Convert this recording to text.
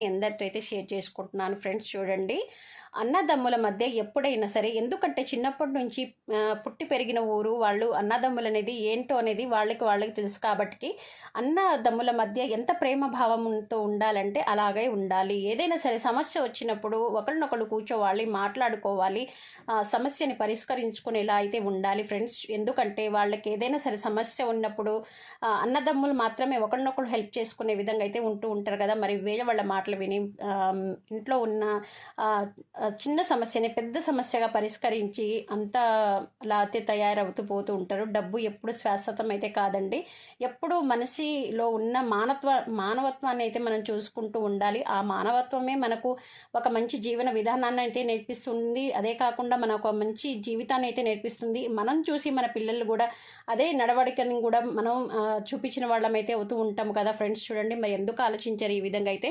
అందరితో అయితే షేర్ చేసుకుంటున్నాను. ఫ్రెండ్స్ చూడండి. అన్నదమ్ముల మధ్య ఎప్పుడైనా సరే ఎందుకంటే చిన్నప్పటి నుంచి పుట్టి పెరిగిన ఊరు వాళ్ళు అన్నదమ్ములు అనేది ఏంటో అనేది వాళ్ళకి వాళ్ళకి తెలుసు కాబట్టి అన్నదమ్ముల మధ్య ఎంత ప్రేమ భావంతో ఉండాలంటే అలాగే ఉండాలి. ఏదైనా సరే సమస్య వచ్చినప్పుడు ఒకరినొకరు కూర్చోవాలి మాట్లాడుకోవాలి సమస్యని పరిష్కరించుకునేలా అయితే ఉండాలి ఫ్రెండ్స్. ఎందుకంటే వాళ్ళకి ఏదైనా సరే సమస్య ఉన్నప్పుడు అన్నదమ్ములు మాత్రమే ఒకరినొకరు హెల్ప్ చేసుకునే విధంగా అయితే ఉంటూ ఉంటారు కదా. మరి వేరే వాళ్ళ మాటలు విని ఇంట్లో ఉన్న చిన్న సమస్యని పెద్ద సమస్యగా పరిష్కరించి అంతా అలా అయితే తయారవుతూ పోతూ ఉంటారు. డబ్బు ఎప్పుడు శాశ్వతం అయితే కాదండి. ఎప్పుడు మనిషిలో ఉన్న మానత్వ మానవత్వాన్ని అయితే మనం చూసుకుంటూ ఉండాలి. ఆ మానవత్వమే మనకు ఒక మంచి జీవన విధానాన్ని అయితే నేర్పిస్తుంది. అదే కాకుండా మనకు ఒక మంచి జీవితాన్ని అయితే నేర్పిస్తుంది. మనం చూసి మన పిల్లలు కూడా అదే నడవడికని కూడా మనం చూపించిన వాళ్ళమైతే అవుతూ ఉంటాము కదా ఫ్రెండ్స్. చూడండి మరి ఎందుకు ఆలోచించారు ఈ విధంగా అయితే?